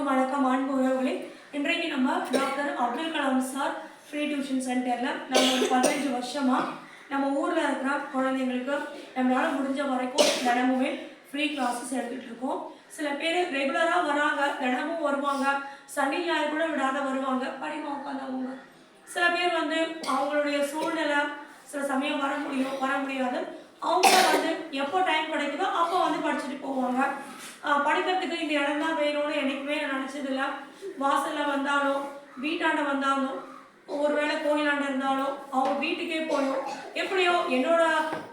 அனைவருக்கும் வணக்கம் அன்பு உறவுகளே. இன்றைக்கு நம்ம doctor Abdul Kalam sir free tuition சென்டரில் நம்ம ஒரு பதினஞ்சு வருஷமாக நம்ம ஊரில் இருக்கிற குழந்தைங்களுக்கு நம்மளால் முடிஞ்ச வரைக்கும் தினமுமே ஃப்ரீ கிளாஸஸ் எடுத்துகிட்டு இருக்கோம். சில பேர் ரெகுலராக வராங்க தினமும் வருவாங்க சனி ஞாயிறு கூட விடாத வருவாங்க படிமா உட்காந்தவங்க சில பேர் வந்து அவங்களுடைய சூழ்நிலை சில சமயம் வர முடியும் வர முடியாது. அவங்க வந்து எப்போ டைம் கிடைக்குதோ அப்போ வந்து படிச்சுட்டு போவாங்க. படிக்கிறதுக்கு இந்த இடம் தான் வேணும்னு என்றைக்குமே நினச்சதில்ல. வாசலில் வந்தாலும் வீட்டாண்ட வந்தாலும் ஒருவேளை கோயிலாண்ட இருந்தாலும் அவங்க வீட்டுக்கே போயும் எப்படியோ என்னோட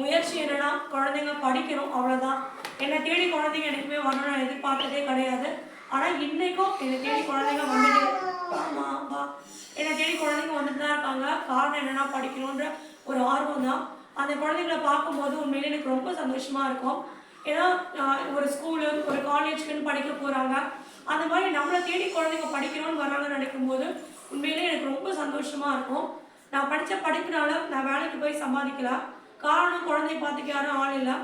முயற்சி என்னன்னா குழந்தைங்க படிக்கணும் அவ்வளோதான் என்னை தேடி குழந்தைங்க எனக்குமே வரணும்னு நான் எதிர்பார்த்ததே கிடையாது. ஆனால் இன்னைக்கும் என்னை தேடி குழந்தைங்க வந்துட்டு ஆமா என்னை தேடி குழந்தைங்க வந்துட்டு தான் இருக்காங்க. காரணம் என்னன்னா படிக்கணுன்ற ஒரு ஆர்வம் தான் அந்த குழந்தைங்களை பார்க்கும்போது உண்மையிலே எனக்கு ரொம்ப சந்தோஷமா இருக்கும். ஏன்னா ஒரு ஸ்கூலு ஒரு காலேஜ்க்குன்னு படிக்க போறாங்க. அந்த மாதிரி நம்மளை தேடி குழந்தைங்க படிக்கணும்னு வராங்கன்னு நினைக்கும் போது உண்மையிலே எனக்கு ரொம்ப சந்தோஷமா இருக்கும். நான் படித்த படிப்புனால நான் வேலைக்கு போய் சம்பாதிக்கலாம் காரணம் குழந்தைய பார்த்துக்க யாரும் ஆள் இல்லை.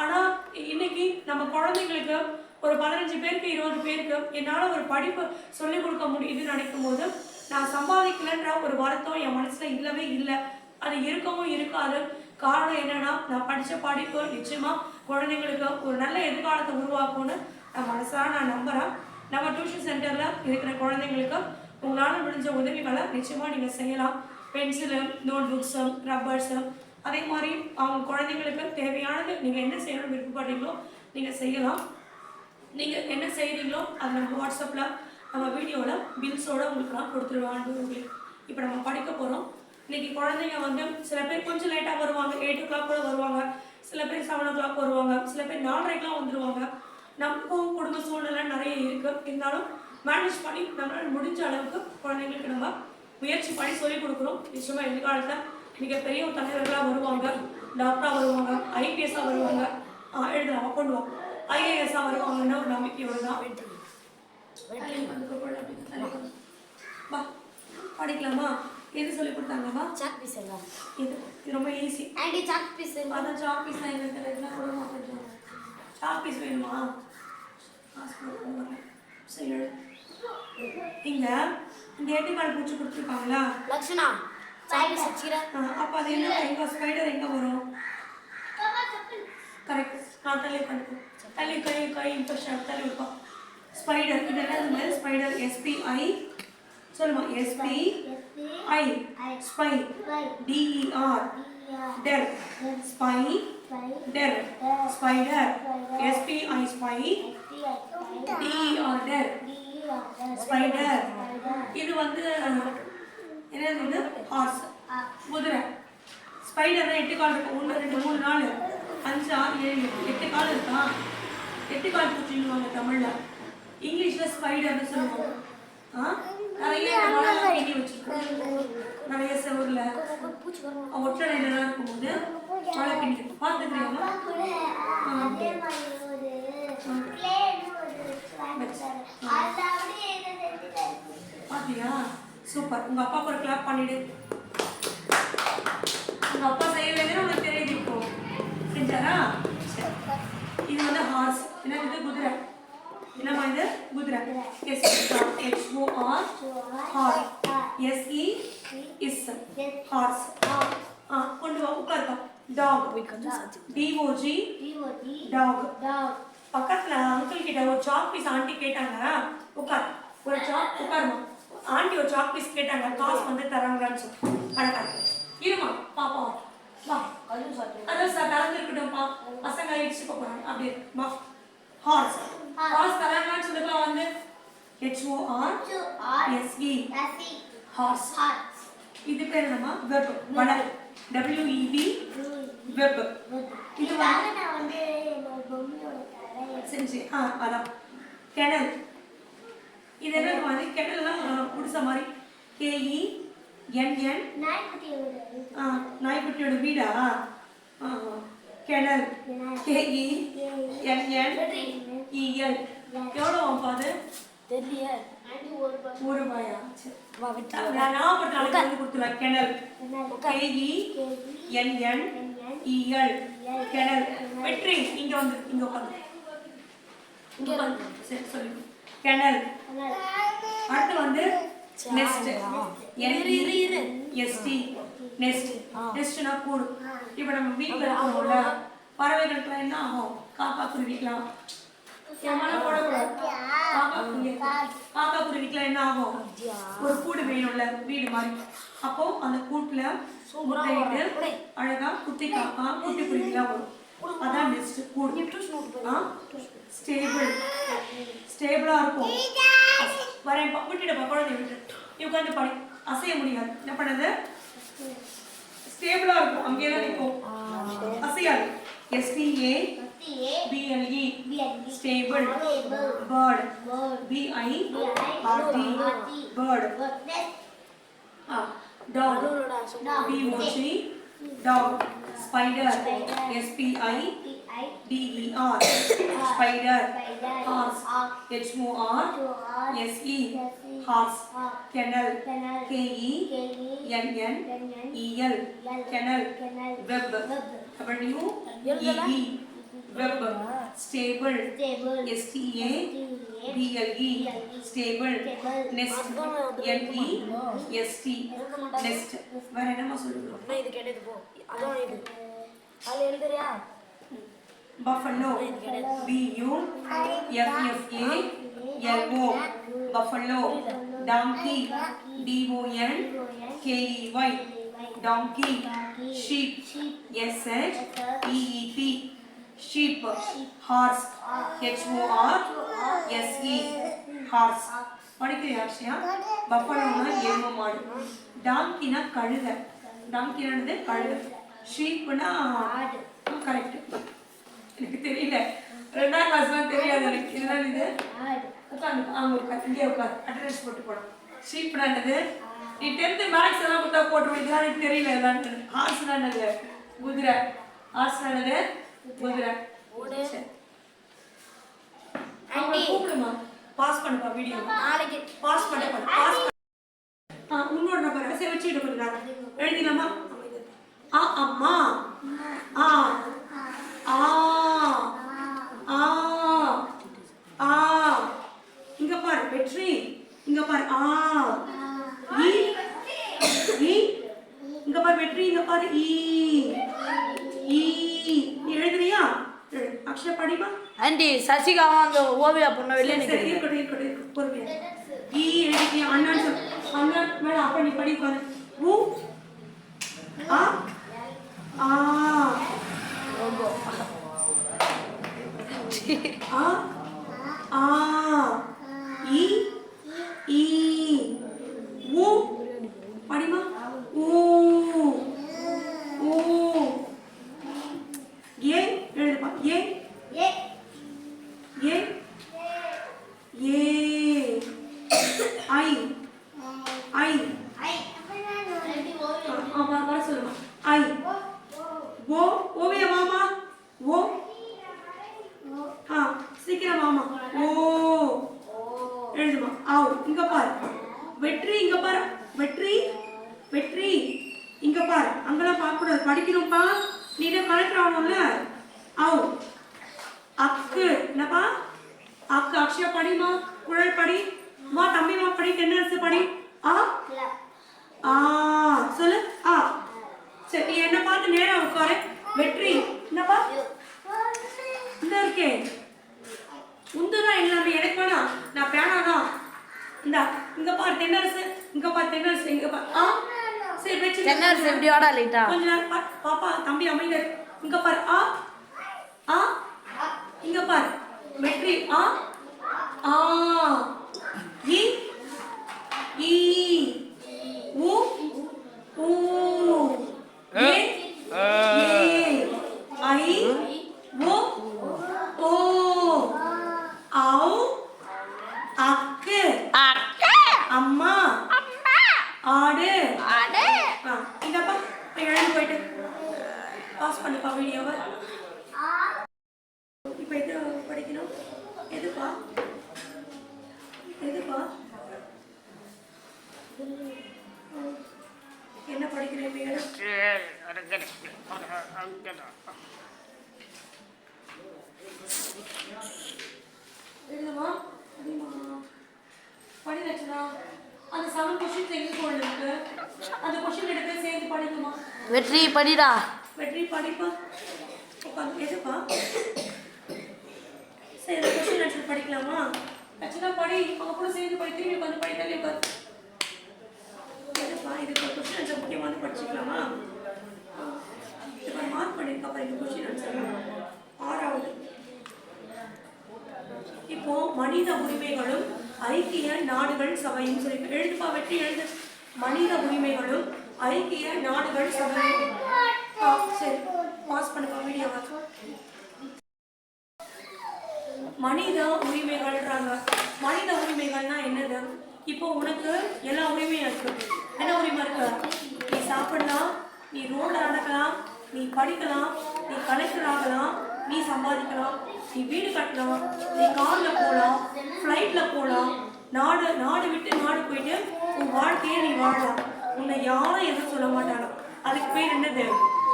ஆனால் இன்னைக்கு நம்ம குழந்தைங்களுக்கு ஒரு பதினஞ்சு பேருக்கு இருபது பேருக்கு என்னால் ஒரு படிப்பு சொல்லிக் கொடுக்க முடியுதுன்னு நினைக்கும் போது நான் சம்பாதிக்கலைன்ற ஒரு வருத்தம் என் மனசில் இல்லவே இல்லை. அது இருக்கவும் இருக்காது. காரணம் என்னன்னா நான் படித்த படிப்பு நிச்சயமாக குழந்தைங்களுக்கு ஒரு நல்ல எதிர்காலத்தை உருவாக்கும்னு நான் மனசாக நான் நம்புகிறேன் நம்ம டியூஷன் சென்டரில் இருக்கிற குழந்தைங்களுக்கு உங்களால் முடிஞ்ச உதவிகளை நிச்சயமாக நீங்கள் செய்யலாம். பென்சிலு நோட் புக்ஸு ரப்பர்ஸு அதே மாதிரி அவங்க குழந்தைங்களுக்கு தேவையானது நீங்கள் என்ன செய்யணும்னு விருப்பப்படுறீங்களோ நீங்கள் செய்யலாம். நீங்கள் என்ன செய்கிறீங்களோ அதை நம்ம வாட்ஸ்அப்பில் நம்ம வீடியோவில் பில்ஸோட உங்களுக்கு நான் கொடுத்துருவான். உங்களுக்கு இப்போ நம்ம படிக்க போகிறோம் இன்னைக்கு குழந்தைங்க வந்து சில பேர் கொஞ்சம் லேட்டாக வருவாங்க எயிட் ஓ கிளாக் கூட வருவாங்க சில பேர் செவன் ஓ கிளாக் வருவாங்க சில பேர் நாலரைக்கெலாம் வந்துடுவாங்க நமக்கும் குடும்ப சூழ்நிலை நிறைய இருக்குது இருந்தாலும் மேனேஜ் பண்ணி நம்மளால் முடிஞ்ச அளவுக்கு குழந்தைங்களுக்கு நம்ம முயற்சி பண்ணி சொல்லிக் கொடுக்குறோம். நிச்சயமாக எதிர்காலத்தில் மிகப்பெரிய தலைவர்களாக வருவாங்க. டாக்டராக வருவாங்க ஐபிஎஸ்ஸாக வருவாங்க. எழுதலாம் வா. ஐஏஎஸ்ஸாக வருவாங்கன்னு ஒரு நம்பிக்கையோடு தான் படிக்கலாமா? எது சொல்லி கொடுத்தாங்கம்மா? சாக் பீஸ் எல்லாம் இது இது ரொம்ப ஈஸி ஆண்டி சாக் பீஸ் அதான் சாக் பீஸ் தான் எங்களுக்கு தெரியல கொடுமா கொஞ்சம். சாக் பீஸ் வேணுமா? சரி. இங்க இந்த ஏட்டுக்கால் பூச்சி கொடுத்துருக்காங்களா? லக்ஷனா அப்போ அது என்ன எங்க ஸ்பைடர் எங்க வரும்? கரெக்ட் நான் தள்ளி பண்ணிக்கோ தள்ளி கை கை இன்ஃபெக்ஷன் தள்ளி வைப்போம் ஸ்பைடர் இது என்ன ஸ்பைடர் எஸ்பிஐ சொல்லுமா S P I spy D E R der spy der spider S P I spy D E R der spider இது வந்து என்ன இது? ஹார்ஸ் குதிரை. ஸ்பைடர் எட்டு கால் இருக்கும். ஒன்று ரெண்டு மூணு நாலு. அஞ்சு ஆறு ஏழு. எட்டு கால் இருக்கா? எட்டு கால் பூச்சின்னு தமிழ்ல. இங்கிலீஷ்ல ஸ்பைடர்னு சொல்லுவாங்க. ஆ? நிறைய கட்டி வச்சிருக்கோம். நிறைய செவர்ல. ஒற்றடையிலாம் இருக்கும்போது மழை பிடிக்கும் பார்த்துக்கிறீங்களா பாத்தியா சூப்பர். உங்க அப்பாவுக்கு ஒரு கிளாப் பண்ணிடு. உங்க அப்பா செய்யலைன்னு உனக்கு தெரியுது இப்போ. செஞ்சாரா சரி. இது வந்து ஹார்ஸ் என்ன இது? குதிரை. என்னம்மா இது? குதிரை. S O R hor S E is horse ஆ கொண்டு வா உட்காருப்பா. Dog D O G dog பக்கத்துல அங்கிள் கிட்ட ஒரு சாக் பீஸ் ஆண்டி கேட்டாங்க. உட்கார். ஒரு சாக் உட்காருமா. ஆண்டி ஒரு சாக் பீஸ் கேட்டாங்க. காசு வந்து தராங்களான்னு சொல்லி. அழகா இருமா பாப்பா. வா. அதான் சார் கலந்து இருக்கட்டும்ப்பா பசங்க இடிச்சு போறாங்க. அப்படி. வா ஹார்ஸ் ஹார்ஸ் தராங்களான்னு சொல்லிக்கலாம் வந்து. ஹெச்ஓஆர் எஸ்இ ஹார்ஸ் இது பேர் என்னம்மா? வெப் வட. டபிள்யூஇபி வெப் இது வந்து செஞ்சு. ஆ அதான். கிணல் இது என்ன மாதிரி கிணல்லாம் குடிச மாதிரி. கேஇ என்என் நாய்க்குட்டியோட வீடா? ஆ, கிணல் கேஇ என்என் இஎல் எவ்வளோ தெரியல. ஒரு விட்டு. நான் ஞாபகப்படுத்த நாளைக்கு வந்து கொடுத்துருவேன். கிணல் கேஇ என்என் இஎல் கிணல் வெற்றி. இங்க வந்து இங்க உட்காந்து இங்க உட்காந்து சரி சொல்லு. கெனல் அடுத்து வந்து இரு. எஸ்டி நெஸ்ட் நெஸ்ட்னா கூடு. இப்போ நம்ம வீட்டில் இருக்கோம்ல பறவைகளுக்குலாம் என்ன ஆகும்? காக்கா குருவிக்கலாம் காக்கா குருவி. காக்கா குருவிக்கலாம் என்ன ஆகும்? ஒரு கூடு வேணும்ல வீடு மாதிரி. அப்போ அந்த கூட்டுல முட்டையிட்டு அழகா குட்டி காக்கா குட்டி குருவிலாம் வரும். அதான் நெஸ்ட் கூடு. ஸ்டேபிள் ஸ்டேபிளா இருக்கும். வரேன் விட்டுடுப்பா. குழந்தை விட்டு நீ உட்காந்து படி. அசைய முடியாது. என்ன பண்ணது? ஸ்டேபிளா இருக்கும் அங்கேயே தான் நிற்கும் அசையாது S T A B L E stable bird B I R D bird dog B O C dog spider S P I D E R spider horse H O R S E horse kennel K E N N E L kennel web W E E web stable S T A B L E stable nest N E S T nest வேற என்னமா சொல்லுங்க இது கேட்டது போ. அதான் இது. அதுல எழுதுறியா? Buffalo. b u f f a l o. buffalo donkey d o n k e y donkey sheep s h e e p sheep horse h o r s e horse. படிக்கிறியா Akshaya? பஃபலோனா எரும மாடு. டாங்கினா கழுதை. டாங்கினானது கழுதை. ஷீப்னா correct எனக்கு தெரியல. ரெண்டாம் கிளாஸ்லாம் தெரியாது எனக்கு. இதெல்லாம் இது? உட்காந்து அவங்க உட்காந்து இங்கே உட்காந்து அட்டண்டன்ஸ் போட்டு போடும் ஷீப்னா என்னது? நீ டென்த்து மேக்ஸ் எல்லாம் கொடுத்தா போட்டு இதெல்லாம் எனக்கு தெரியல. இதெல்லாம் ஹார்ஸ்னா என்னது? குதிரை. ஹார்ஸ்னா என்னது? குதிரை. கூப்பிடுமா? பாஸ் பண்ணுப்பா வீடியோ நாளைக்கு. பாஸ் பண்ண பாஸ் ஆ உன்னோட நம்பர் சரி வச்சுட்டு கொஞ்ச நேரம். எழுதிடலாமா? ஆ அம்மா ஆ. ஆ. ஆ. ஆ. வெற்றி இங்க பாரு ஆ ஈ ஈ இங்க பாரு வெற்றி இங்க பாரு ஈ ஈ நீ எழுதுறியா எழுது. அக்ஷயா படிமா ஆண்டி சசிகாவும் அந்த ஓவியா பொண்ணை வெளியே சரி, இருக்கட்டும், இருக்கட்டும், இருக்கட்டும். பொறுமையா. ஈ எழுதிட்டியா? அண்ணான்னு சொல்லு. அண்ணா, மேடம், அப்ப நீ படி பாரு. உ, ஆ, ஆ. ஆ, ஆ. 咦 பார்த்து நேரா உட்காரு வெற்றி. என்னப்பா? இந்த இருக்கே. உந்துதான் எல்லாமே. எனக்கு வேணாம் நான் பேனா தான். இந்தா. இங்க பாரு தென்னரசு. இங்க பாரு தென்னரசு. இங்க பாரு ஆ? சரி வச்சு தென்னரசு எப்படி வாடா லைட்டா. கொஞ்ச நேரம் பாப்பா தம்பி இரு. இங்க பாரு. ஆ? ஆ? இங்க பாரு. வெற்றி. ஆ? ஆ. படிடா. வெற்றி படிப்பா. உட்காந்து எதுப்பா சரி கொஸ்டின் ஆன்சர் படிக்கலாமா? ஆக்சுவலாக படி. அவங்க கூட சேர்ந்து படி. திரும்பி உட்காந்து படித்தாலே தள்ளி உட்காந்து. இதுக்கு கொஸ்டின் ஆன்சர் முக்கியமான படிச்சுக்கலாமா? இப்போ மார்க் பண்ணியிருக்காப்பா இந்த கொஸ்டின் ஆன்சர் ஆறாவது. இப்போ மனித உரிமைகளும் ஐக்கிய நாடுகள் சபையும் சொல்லி எழுதுப்பா வெற்றி எழுது. மனித உரிமைகளும் ஐக்கிய நாடுகள் சபையும் சரி. பாஸ் பண்ணுப்பா வீடியோவை மனித உரிமைகள்ன்றாங்க. மனித உரிமைகள்னா என்னது? இப்போ உனக்கு எல்லா உரிமையும் இருக்கு. என்ன உரிமை இருக்கு? நீ சாப்பிடலாம் நீ ரோட்ல நடக்கலாம் நீ படிக்கலாம் நீ கலெக்டர் ஆகலாம் நீ சம்பாதிக்கலாம் நீ வீடு கட்டலாம் நீ கார்ல போகலாம் ஃப்ளைட்ல போகலாம் நாடு நாடு விட்டு நாடு போயிட்டு உன் வாழ்க்கையை நீ வாழலாம். உன்னை யாரும் எதுவும் சொல்ல மாட்டாங்க. அதுக்கு பேர் என்னது?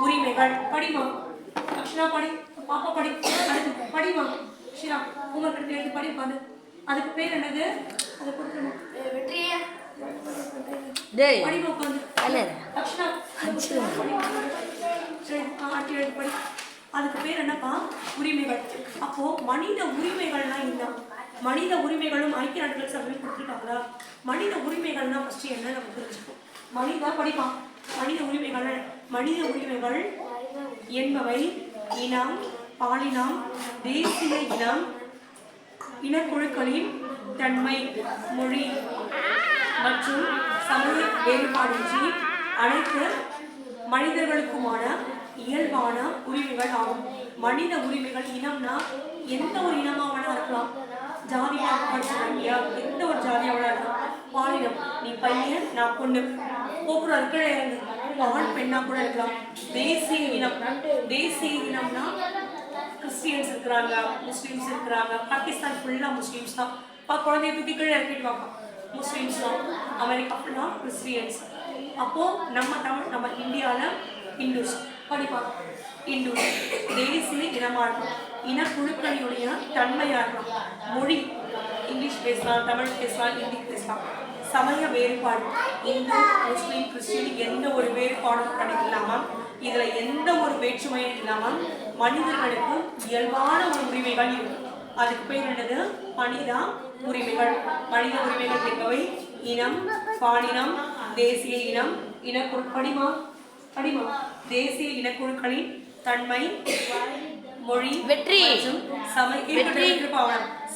உரிமைகள். படிமா? அக்ஷரா படி பாப்பா படி அடுத்து படிமா? அக்ஷரா. உங்களுக்கு எடுத்து எழுதி படி பாரு அதுக்கு பேர் என்னது? அதை கொடுக்கணும். வெற்றி டேய். படிமா உட்காந்து அக்ஷரா. சரி ஆ, அடுத்து எழுதி படி. அதுக்கு பேர் என்னப்பா? உரிமைகள். அப்போ மனித உரிமைகள்னா என்ன? மனித உரிமைகளும் ஐக்கிய நாடுகள் சபையில் கொடுத்துருக்காங்களா? மனித உரிமைகள்னா ஃபர்ஸ்ட் என்ன? நம்ம தெரிஞ்சுப்போம் மனித படிப்பா. மனித உரிமைகள் மனித உரிமைகள் என்பவை இனம் பாலினம் தேசிய இனம் இனக்குழுக்களின் தன்மை மொழி மற்றும் சமூக வேறுபாடின்றி அனைத்து மனிதர்களுக்குமான இயல்பான உரிமைகள் ஆகும். மனித உரிமைகள் இனம்னா எந்த ஒரு இனமா வேணா இருக்கலாம். ஜாதியாக எந்த ஒரு ஜாதியாக வேணா இருக்கலாம். பாலினம் நீ பையன் நான் பொண்ணு. கோபுரம் இருக்கிற ஆண் பெண்ணா கூட இருக்கலாம். தேசிய இனம். தேசிய இனம்னா கிறிஸ்டியன்ஸ் இருக்கிறாங்க முஸ்லீம்ஸ் இருக்கிறாங்க. பாகிஸ்தான் ஃபுல்லாக முஸ்லீம்ஸ் தான். பா குழந்தைய தூக்கி கீழே இறக்கிடுவாங்க முஸ்லீம்ஸ் தான். அமெரிக்கா ஃபுல்லாக கிறிஸ்டியன்ஸ். அப்போ நம்ம தமிழ் நம்ம இந்தியாவில் இந்துஸ். படிப்பாங்க இந்துஸ். தேசிய இனமாக இருக்கும் இனக்குழுக்களுடைய தன்மையாக இருக்கும் மொழி. இங்கிலீஷ் பேசலாம் தமிழ் பேசலாம் ஹிந்தி பேசலாம். சமய வேறுபாடு. இந்து முஸ்லீம் கிறிஸ்டின் எந்த ஒரு வேறுபாடும் கிடைக்கலாமல் இதுல எந்த ஒரு வேற்றுமையும் இல்லாமல் மனிதர்களுக்கு இயல்பான ஒரு உரிமைகள் இருக்கு அதுக்கு பேர் என்னது? மனித உரிமைகள். மனித உரிமைகள் என்பவை இனம் பாலினம் தேசிய இனம் இனக்குழு படிமா படிமா? தேசிய இனக்குழுக்களின் தன்மை மொழி வெற்றி. மற்றும் சமய.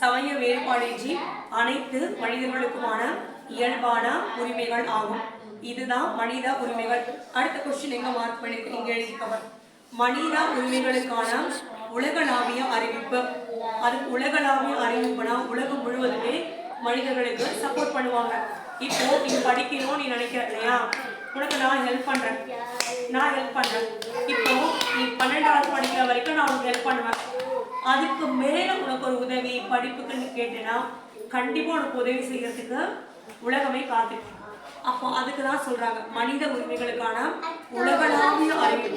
சமய வேறுபாடின்றி அனைத்து மனிதர்களுக்குமான இயல்பான உரிமைகள் ஆகும். இதுதான் மனித உரிமைகள். அடுத்த கொஸ்டின் எங்க மார்க் பண்ணி இங்க எழுதிக்கவர் மனித உரிமைகளுக்கான உலகளாவிய அறிவிப்பு. அது உலகளாவிய அறிவிப்புனா உலகம் முழுவதுமே மனிதர்களுக்கு சப்போர்ட் பண்ணுவாங்க. இப்போ நீ படிக்கணும் நீ நினைக்கிற இல்லையா? உனக்கு நான் ஹெல்ப் பண்றேன். நான் ஹெல்ப் பண்றேன். இப்போ நீ பன்னெண்டாவது படிக்கிற வரைக்கும் நான் உனக்கு ஹெல்ப் பண்ணுவேன். அதுக்கு மேல உனக்கு ஒரு உதவி படிப்புக்குன்னு கேட்டேன்னா கண்டிப்பா உனக்கு உதவி செய்யறதுக்கு உலகமே காத்துட்டு அப்போ அதுக்கு தான் சொல்றாங்க மனித உரிமைகளுக்கான உலகளாவிய அறிவு.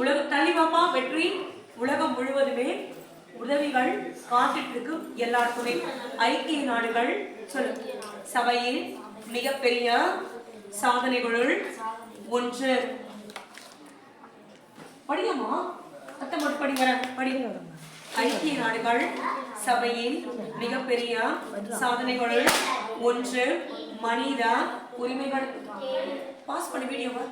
உலக தள்ளிவாப்பா வெற்றி. உலகம் முழுவதுமே உதவிகள் காத்துட்டு இருக்கு எல்லாருக்குமே. ஐக்கிய நாடுகள் சொல்லு சபையில் மிகப்பெரிய சாதனைகளுள் ஒன்று. படியாமா அத்தை மட்டும் படிங்க படி. ஐக்கிய நாடுகள் சபையின் மிகப்பெரிய சாதனைகளுள் ஒன்று மனித உரிமைகள். பாஸ் பண்ணி வீடியோவை